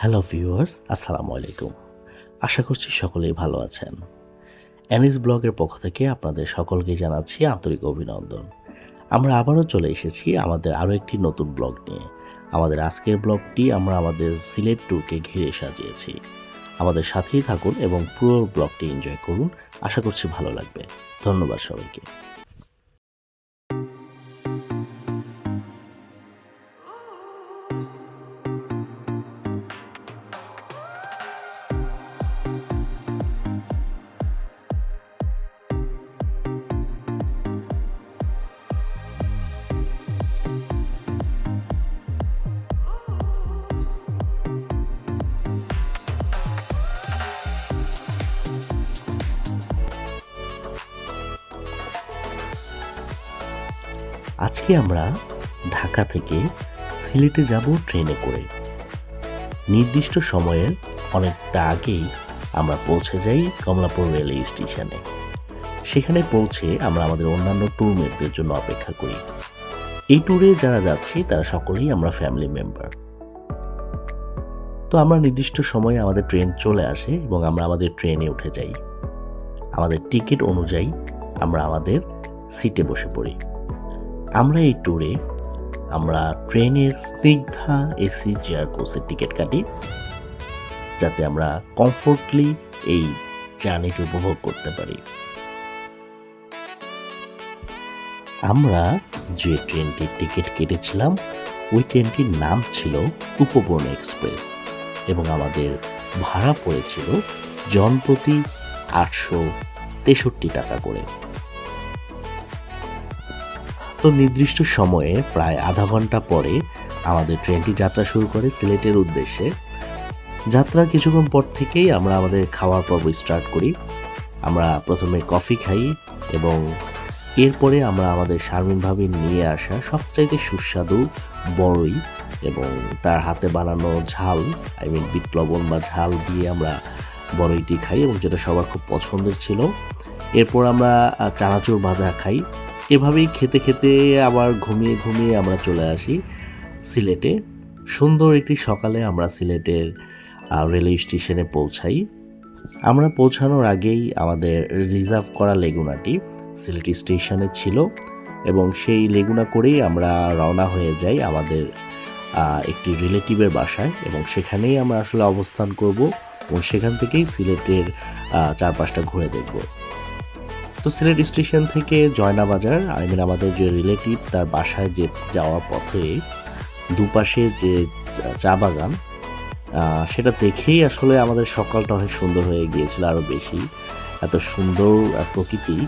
Hello viewers, আসসালামু আলাইকুম। আশা করছি সকলেই ভালো আছেন। অ্যানিস ব্লগের পক্ষ থেকে আপনাদের সকলকে জানাচ্ছি আন্তরিক অভিনন্দন। আমরা আবারও চলে এসেছি আমাদের আরও একটি নতুন ব্লগ নিয়ে। আমাদের আজকের ব্লগটি আমরা আমাদের সিলেট ট্যুরকে ঘিরে সাজিয়েছি। আমাদের সাথেই থাকুন এবং পুরো ব্লগটি এনজয় করুন। আশা করছি ভালো লাগবে। ধন্যবাদ সবাইকে। আজকে আমরা ঢাকা থেকে সিলেটে যাব ট্রেনে করে। নির্দিষ্ট সময়ের অনেকটা আগেই আমরা পৌঁছে যাই কমলাপুর রেলওয়ে স্টেশনে। সেখানে পৌঁছে আমরা আমাদের অন্যান্য ট্যুরমেটদের জন্য অপেক্ষা করি। এই ট্যুরে যারা যাচ্ছি, তারা সকলেই আমরা ফ্যামিলি মেম্বার তো আমরা নির্দিষ্ট সময়ে আমাদের ট্রেন চলে আসে এবং আমরা আমাদের ট্রেনে উঠে যাই। আমাদের টিকিট অনুযায়ী আমরা আমাদের সিটে বসে পড়ি। আমরা এই ট্যুরে আমরা ট্রেনের স্নিগ্ধা এসি চেয়ার কোচের টিকিট কাটি, যাতে আমরা কমফোর্টলি এই জার্নিটি উপভোগ করতে পারি। আমরা যে ট্রেনটির টিকিট কেটেছিলাম, ওই ট্রেনটির নাম ছিল উপবন এক্সপ্রেস এবং আমাদের ভাড়া পড়েছিল জনপ্রতি আটশো তেষট্টি টাকা করে। তো নির্দিষ্ট সময়ে প্রায় আধা ঘণ্টা পরে আমাদের ট্রেনটি যাত্রা শুরু করে সিলেটের উদ্দেশ্যে। যাত্রা কিছুক্ষণ পর থেকেই আমরা আমাদের খাওয়ার পর্ব স্টার্ট করি। আমরা প্রথমে কফি খাই এবং এরপরে আমরা আমাদের শারমিনভাবে নিয়ে আসা সবচাইতে সুস্বাদু বড়ই এবং তার হাতে বানানো ঝাল আই মিন বিট লবণ বা ঝাল দিয়ে আমরা বড়ইটি খাই এবং যেটা সবার খুব পছন্দের ছিল। এরপর আমরা চানাচুর ভাজা খাই। এভাবেই খেতে খেতে আবার ঘুমিয়ে ঘুমিয়ে আমরা চলে আসি সিলেটে। সুন্দর একটি সকালে আমরা সিলেটের রেলওয়ে স্টেশনে পৌঁছাই। আমরা পৌঁছানোর আগেই আমাদের রিজার্ভ করা লেগুনাটি সিলেট স্টেশনে ছিল এবং সেই লেগুনা করেই আমরা রওনা হয়ে যাই আমাদের একটি রিলেটিভের বাসায় এবং সেখানেই আমরা আসলে অবস্থান করব এবং সেখান থেকেই সিলেটের চারপাশটা ঘুরে দেখব। তো সিলেট স্টেশন থেকে জয়নাবাজার, আই আমাদের যে রিলেটিভ তার বাসায় যে যাওয়ার পথে দুপাশে যে চা- বাগান সেটা দেখেই আসলে আমাদের সকালটা অনেক সুন্দর হয়ে গিয়েছিল আরও বেশি। এত সুন্দর প্রকৃতি।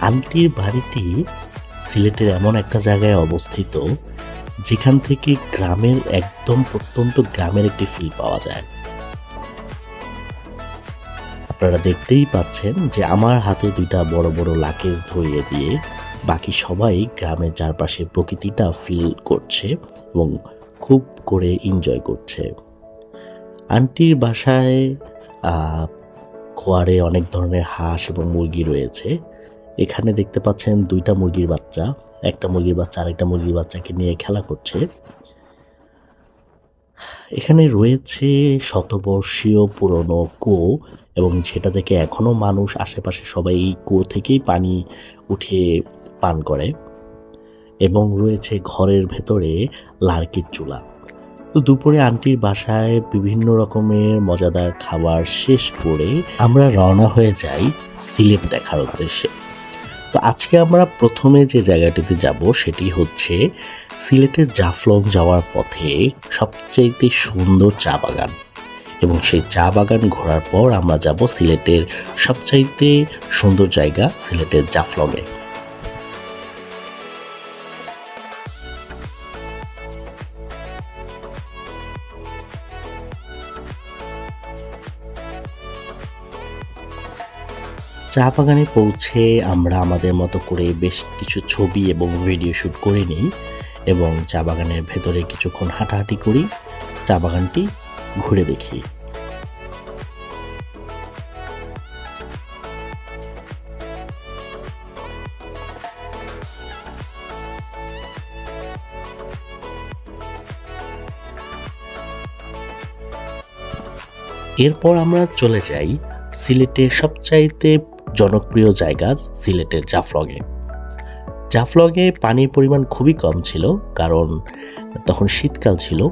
আন্টির বাড়িটি সিলেটের এমন একটা জায়গায় অবস্থিত, যেখান থেকে গ্রামের একদম প্রত্যন্ত গ্রামের একটি ফিল পাওয়া যায়। আপনারা দেখতেই পাচ্ছেন যে আমার হাতে দুইটা বড় বড় লাকেজ ধরিয়ে দিয়ে বাকি সবাই গ্রামের চারপাশে প্রকৃতিটা ফিল করছে এবং খুব করে এনজয় করছে। আন্টির বাসায় খোয়ারে অনেক ধরনের হাঁস এবং মুরগি রয়েছে। এখানে দেখতে পাচ্ছেন দুইটা মুরগির বাচ্চা, একটা মুরগির বাচ্চা আরেকটা মুরগির বাচ্চাকে নিয়ে খেলা করছে। এখানে রয়েছে শতবর্ষীয় পুরনো কুয়ো এবং সেটা থেকে এখনও মানুষ আশেপাশে সবাই কুয়ো থেকেই পানি উঠিয়ে পান করে। এবং রয়েছে ঘরের ভেতরে লার্কির চুলা। তো দুপুরে আন্টির বাসায় বিভিন্ন রকমের মজাদার খাবার শেষ করে আমরা রওনা হয়ে যাই সিলেট দেখার উদ্দেশ্যে। তো আজকে আমরা প্রথমে যে জায়গাটিতে যাব সেটি হচ্ছে সিলেটের জাফলং যাওয়ার পথে সবচাইতে সুন্দর চা বাগান। এবং সেই চা বাগান ঘোরার পর আমরা যাব সিলেটের সবচাইতে সুন্দর জায়গা, সিলেটের জাফলংয়ে। চা বাগানে পৌঁছে আমরা আমাদের মতো করে বেশ কিছু ছবি এবং ভিডিও শ্যুট করে নিই এবং চা বাগানের ভেতরে কিছুক্ষণ হাঁটাহাঁটি করি। চা বাগানটি ঘুরে দেখি। এরপর আমরা চলে যাই সিলেটের সবচাইতে জনপ্রিয় জায়গা সিলেটের জাফলগে। জাফলগে পানির পরিমাণ খুবই কম ছিল, কারণ তখন শীতকাল ছিল।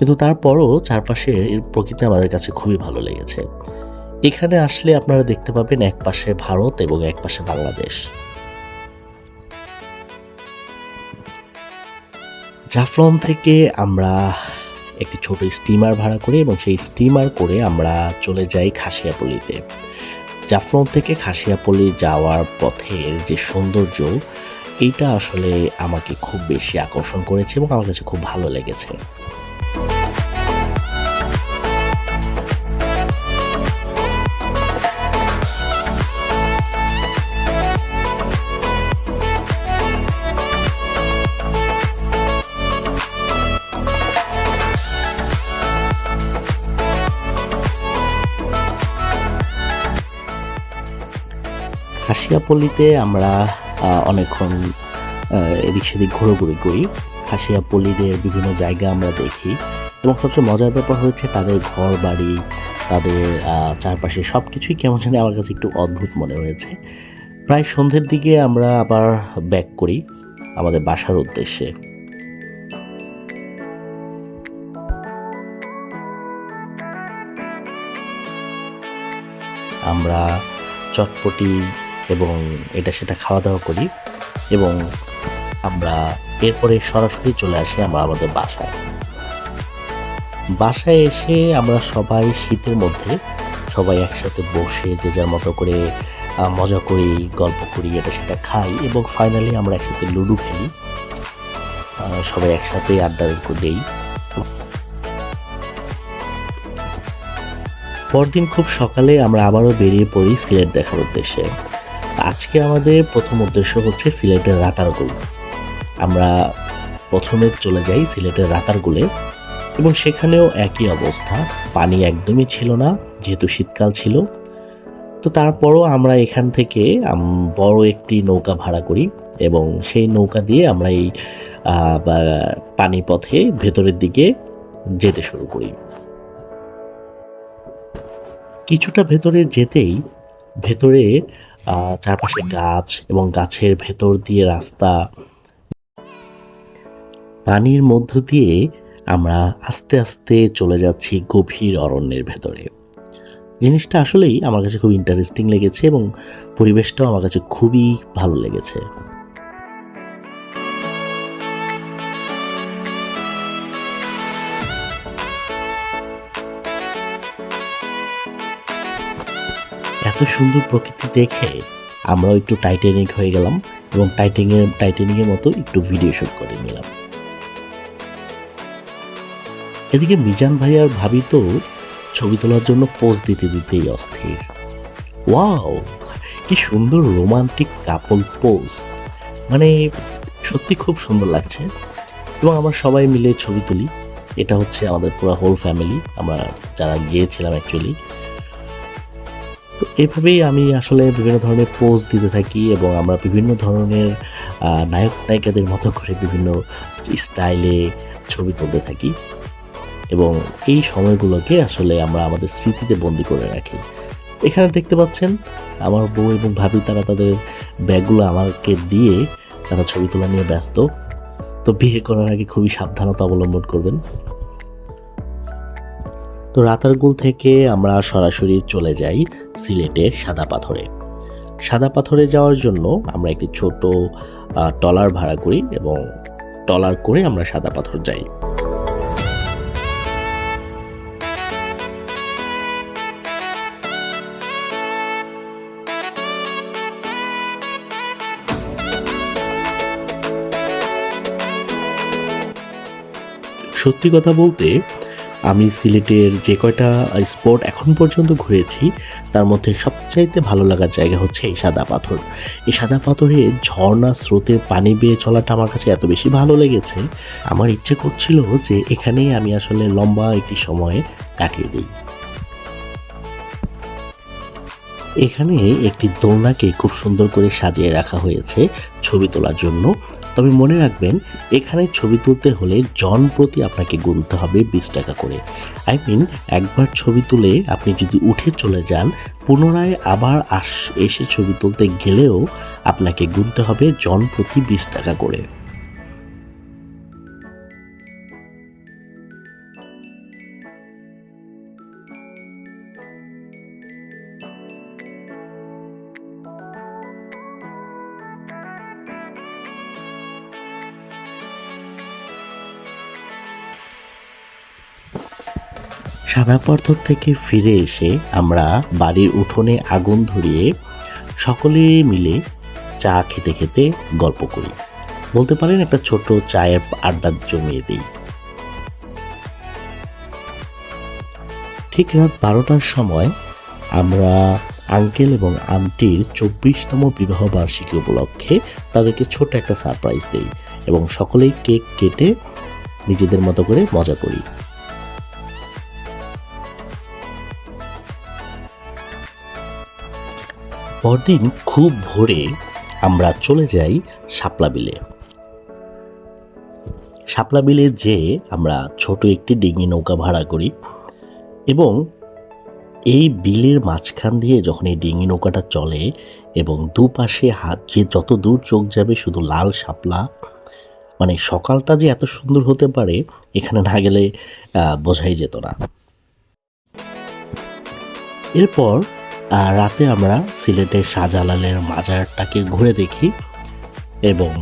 কিন্তু তারপরও চারপাশের প্রকৃতি আমাদের কাছে খুবই ভালো লেগেছে। এখানে আসলে আপনারা দেখতে পাবেন এক পাশে ভারত এবং এক পাশে বাংলাদেশ। জাফলং থেকে আমরা একটি ছোট স্টিমার ভাড়া করি এবং সেই স্টিমার করে আমরা চলে যাই খাসিয়াপল্লিতে। জাফলং থেকে খাসিয়াপল্লি যাওয়ার পথের যে সৌন্দর্য, এইটা আসলে আমাকে খুব বেশি আকর্ষণ করেছে এবং আমার কাছে খুব ভালো লেগেছে। খাসিয়াপল্লিতে আমরা অনেকক্ষণ এদিক সেদিক ঘোরাঘুরি করি। খাসিয়াপল্লিদের বিভিন্ন জায়গা আমরা দেখি এবং সবচেয়ে মজার ব্যাপার হয়েছে তাদের ঘর বাড়ি তাদের চারপাশে সব কিছুই কেমন জানি আমার কাছে একটু অদ্ভুত মনে হয়েছে। প্রায় সন্ধ্যের দিকে আমরা আবার ব্যাক করি আমাদের বাসার উদ্দেশ্যে। আমরা চটপটি এবং এটা সেটা খাওয়া দাওয়া করি এবং আমরা এরপরে সরাসরি চলে আসি আমরা আমাদের বাসায়। বাসায় এসে আমরা সবাই শীতের মধ্যে সবাই একসাথে বসে যে যার মতো করে মজা করি, গল্প করি, এটা সেটা খাই এবং ফাইনালি আমরা একসাথে লুডো খেলি। সবাই একসাথে আড্ডা দেই। পরদিন খুব সকালে আমরা আবারও বেরিয়ে পড়ি সিলেট দেখার উদ্দেশ্যে। আজকে আমাদের প্রথম উদ্দেশ্য হচ্ছে সিলেটের রাতারগুল। আমরা প্রথমে চলে যাই সিলেটের রাতারগুলে এবং সেখানেও একই অবস্থা, পানি একদমই ছিল না, যেহেতু শীতকাল ছিল। তো তারপরও আমরা এখান থেকে বড় একটি নৌকা ভাড়া করি এবং সেই নৌকা দিয়ে আমরা এই পানিপথে ভেতরের দিকে যেতে শুরু করি। কিছুটা ভেতরে যেতেই ভেতরে চারপাশে গাছ এবং গাছের ভেতর দিয়ে রাস্তা। পানির মধ্য দিয়ে আমরা আস্তে আস্তে চলে যাচ্ছি গভীর অরণ্যের ভেতরে। জিনিসটা আসলেই আমার কাছে খুব ইন্টারেস্টিং লেগেছে এবং পরিবেশটাও আমার কাছে খুবই ভালো লেগেছে। এত সুন্দর প্রকৃতি দেখে আমরাও একটু টাইটানিক হয়ে গেলাম এবং টাইটানিকের টাইটানিকের মতো একটু ভিডিও শুট করে নিলাম। এদিকে মিজান ভাই আর ভাবি তো ছবি তোলার জন্য পোজ দিতে দিতেই অস্থির। ওয়াও কি সুন্দর রোমান্টিক কাপল পোজ মানে সত্যি খুব সুন্দর লাগছে। এবং আমরা সবাই মিলে ছবি তুলি। এটা হচ্ছে আমাদের পুরো হোল ফ্যামিলি আমরা যারা গিয়েছিলাম অ্যাকচুয়ালি এভাবেই আমি আসলে বিভিন্ন ধরনের পোজ দিতে থাকি এবং আমরা বিভিন্ন ধরনের নায়ক, নায়িকাদের মতো করে বিভিন্ন স্টাইলে ছবি তুলতে থাকি। এবং এই সময়গুলোকে আসলে আমরা আমাদের স্মৃতিতে বন্দি করে রাখি। এখানে দেখতে পাচ্ছেন, আমার বউ এবং ভাবি তারা তাদের ব্যাগগুলো আমাকে দিয়ে তারা ছবি তোলা নিয়ে ব্যস্ত। তো বিয়ে করার আগে খুবই সাবধানতা অবলম্বন করবেন। তো রাতারগুল থেকে আমরা সরাসরি চলে যাই সিলেটে সাদা পাথরে। সাদা পাথরে যাওয়ার জন্য আমরা একটি ছোট আহ, ট্রলার ভাড়া করি এবং ট্রলার করে আমরা সাদা পাথর যাই। সত্যি কথা বলতে আমি সিলেটের যে কয়টা স্পট এখন পর্যন্ত ঘুরেছি, তার মধ্যে সবচাইতে ভালো লাগার জায়গা হচ্ছে এই সাদা পাথর। এই সাদা পাথরে ঝর্ণা স্রোতের পানি বেয়ে চলাটা আমার কাছে এত বেশি ভালো লেগেছে, আমার ইচ্ছে করছিল যে এখানেই আমি আসলে লম্বা একটি সময়ে কাটিয়ে দিই। এখানে একটি দোলনাকে খুব সুন্দর করে সাজিয়ে রাখা হয়েছে ছবি তোলার জন্য। তবে মনে রাখবেন, এখানে ছবি তুলতে হলে জন প্রতি আপনাকে গুনতে হবে বিশ টাকা করে। আই মিন একবার ছবি তুলে আপনি যদি উঠে চলে যান, পুনরায় আবার আস, এসে ছবি তুলতে গেলেও আপনাকে গুনতে হবে জন প্রতি বিশ টাকা করে। সাদা পাথর থেকে ফিরে এসে আমরা বাড়ির উঠোনে আগুন ধরিয়ে সকলে মিলে চা খেতে খেতে গল্প করি। বলতে পারেন একটা ছোট চায়ের আড্ডা জমিয়ে দিই। ঠিক রাত বারোটার সময় আমরা আঙ্কেল এবং আন্টির চব্বিশতম বিবাহবার্ষিকী উপলক্ষে তাদেরকে ছোট একটা সারপ্রাইজ দেই এবং সকলেই কেক কেটে নিজেদের মতো করে মজা করি। পরদিন খুব ভোরে আমরা চলে যাই শাপলা বিলে। শাপলা বিলে যেয়ে আমরা ছোট একটি ডিঙি নৌকা ভাড়া করি এবং এই বিলের মাঝখান দিয়ে যখন এই ডিঙি নৌকাটা চলে এবং দুপাশে হাত যে যত দূর চোখ যাবে শুধু লাল শাপলা মানে সকালটা যে এত সুন্দর হতে পারে এখানে না গেলে বোঝাই যেত না। এরপর আহ, রাতে আমরা সিলেটের শাহজালালের মাজারটাকে ঘুরে দেখি এবং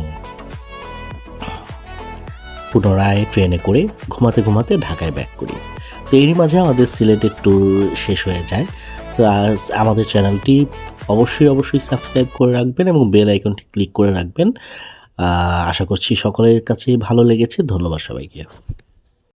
পুনরায় ট্রেনে করে ঘুমাতে ঘুমাতে ঢাকায় ব্যাক করি। তো এরই মাঝে আমাদের সিলেটের ট্যুর শেষ হয়ে যায়। তো আমাদের চ্যানেলটি অবশ্যই অবশ্যই সাবস্ক্রাইব করে রাখবেন এবং বেল আইকনটি ক্লিক করে রাখবেন। আশা করছি সকলের কাছে ভালো লেগেছে। ধন্যবাদ সবাইকে।